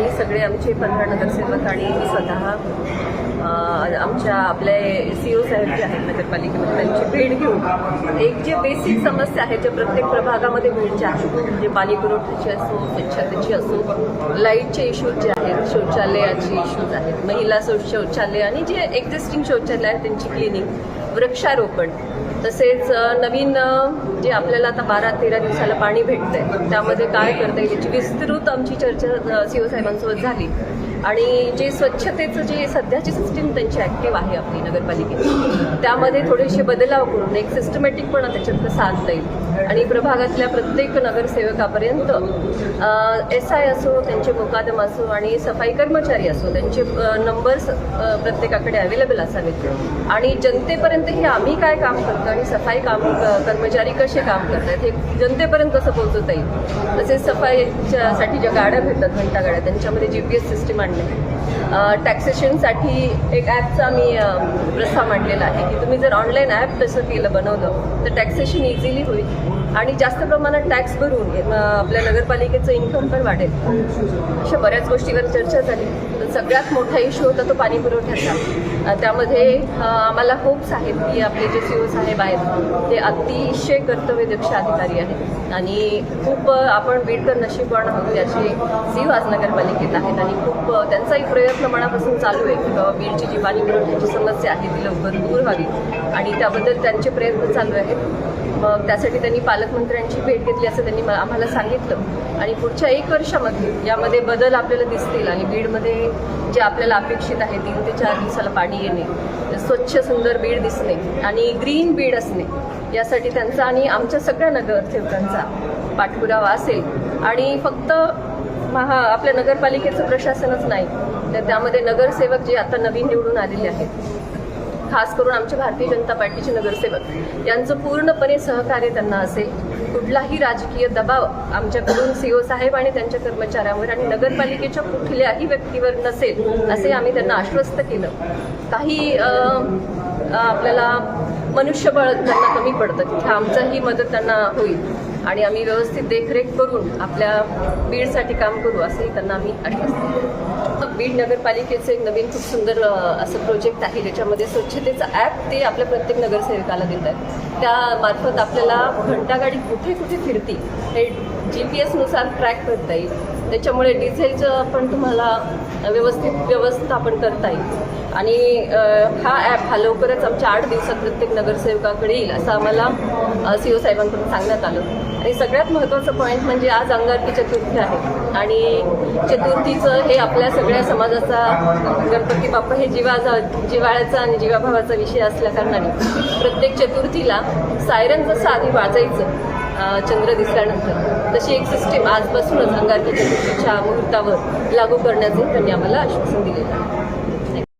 आम्ही सगळे आमचे पंधरा नगरसेवक आणि स्वतः आमच्या आपले सी ओ साहेब जे आहेत नगरपालिकेमध्ये त्यांची भेट घेऊन एक जे बेसिक समस्या आहेत ज्या प्रत्येक प्रभागामध्ये भेटच्या आहेत म्हणजे पाणी पुरवठ्याची असो स्वच्छतेची असो लाईटचे इश्यूज जे आहेत शौचालयाचे इश्यूज आहेत महिला शौचालय आणि जे एक्झिस्टिंग शौचालय आहेत त्यांची क्लिनिंग वृक्षारोपण तसेच नवीन जे आपल्याला आता बारा तेरा दिवसाला पाणी भेटतंय त्यामध्ये काय करता येईल याची विस्तृत आमची चर्चा सी ओ साहेबांसोबत झाली. आणि जे स्वच्छतेचं जे सध्याची सिस्टीम त्यांची ॲक्टिव्ह आहे आपली नगरपालिकेची त्यामध्ये थोडेसे बदलाव करून एक सिस्टमॅटिकपणा त्याच्यात साधता येईल. आणि प्रभागातल्या प्रत्येक नगरसेवकापर्यंत एस आय असो त्यांचे मुकादम असो आणि सफाई कर्मचारी असो त्यांचे नंबर्स प्रत्येकाकडे अवेलेबल असावेत. आणि जनतेपर्यंत हे आम्ही काय काम करतो आणि सफाई काम कर्मचारी कसे काम करतात हे जनतेपर्यंत कसं पोहोचवता येईल? तसेच सफाईच्या ज्या गाड्या भेटतात घंटा गाड्या त्यांच्यामध्ये जी पी एस सिस्टीम आणली टॅक्सेशनसाठी एक ॲपचा मी प्रस्ताव मांडलेला आहे की तुम्ही जर ऑनलाईन ॲप तसं केलं बनवलं तर टॅक्सेशन इझिली होईल आणि जास्त प्रमाणात टॅक्स भरून आपल्या नगरपालिकेचं इन्कम पण वाढेल. अशा बऱ्याच गोष्टीवर चर्चा झाली. सगळ्यात मोठा इश्यू होता तो पाणी पुरवठ्याचा त्यामध्ये आम्हाला होप्स आहेत की आपले जे सी ओ साहेब आहेत. ते अतिशय कर्तव्यदक्ष अधिकारी आहेत. आणि खूप आपण बीडकर नशीबवान आहोत असे सी ओ आज नगरपालिकेत आहेत. आणि खूप त्यांचाही प्रयत्न मनापासून चालू आहे की बाबा बीडची जी पाणी पुरवठ्याची समस्या आहे ती लवकर दूर व्हावी. आणि त्याबद्दल त्यांचे प्रयत्न चालू आहेत. मग त्यासाठी त्यांनी पालकमंत्र्यांची भेट घेतली असं त्यांनी आम्हाला सांगितलं. आणि पुढच्या एक वर्षामध्ये यामध्ये बदल आपल्याला दिसतील आणि बीडमध्ये जे आपल्याला अपेक्षित आहे तीन ते चार दिवसाला पाणी येणे स्वच्छ सुंदर बीड दिसणे आणि ग्रीन बीड असणे यासाठी त्यांचा आणि आमच्या सगळ्या नगरसेवकांचा पाठपुरावा असेल. आणि फक्त महा आपल्या नगरपालिकेचं प्रशासनच नाही तर त्यामध्ये नगरसेवक जे आता नवीन निवडून आलेले आहेत खास करून आमचे भारतीय जनता पार्टीचे नगरसेवक यांचं पूर्णपणे सहकार्य त्यांना असेल. कुठलाही राजकीय दबाव आमच्याकडून सीओ साहेब आणि त्यांच्या कर्मचाऱ्यांवर आणि नगरपालिकेच्या कुठल्याही व्यक्तीवर नसेल असे आम्ही त्यांना आश्वस्त केलं. काही आपल्याला मनुष्यबळ त्यांना कमी पडतं. तिथे आमचाही मदत त्यांना होईल. आणि आम्ही व्यवस्थित देखरेख करून आपल्या बीडसाठी काम करू असंही त्यांना आम्ही आश्वस्त बीड नगरपालिकेचं एक नवीन खूप सुंदर असं प्रोजेक्ट आहे ज्याच्यामध्ये स्वच्छतेचं ॲप ते आपल्या प्रत्येक नगरसेवकाला देत आहेत. त्यामार्फत आपल्याला घंटागाडी कुठे कुठे फिरती हे जी पी एसनुसार ट्रॅक करता येईल. त्याच्यामुळे डिझेलचं पण तुम्हाला व्यवस्थित व्यवस्थापन करता येईल. आणि हा ॲप हा लवकरच आमच्या आठ दिवसात प्रत्येक नगरसेवकाकडे येईल असं आम्हाला सी ओ साहेबांकडून सांगण्यात आलं. आणि सगळ्यात महत्त्वाचं पॉईंट म्हणजे आज अंगारकी चतुर्थी आहे. आणि चतुर्थीचं हे आपल्या सगळ्या समाजाचा गणपती बाप्पा हे जीवाचा जिवाळ्याचा आणि जीवाभावाचा विषय असल्या कारणाने प्रत्येक चतुर्थीला सायरन जसं आधी वाजायचं चंद्र दिसल्यानंतर तशी एक सिस्टीम आजपासूनच अंगारकी चतुर्थीच्या मुहूर्तावर लागू करण्याचे त्यांनी आम्हाला आश्वासन दिलेलं आहे.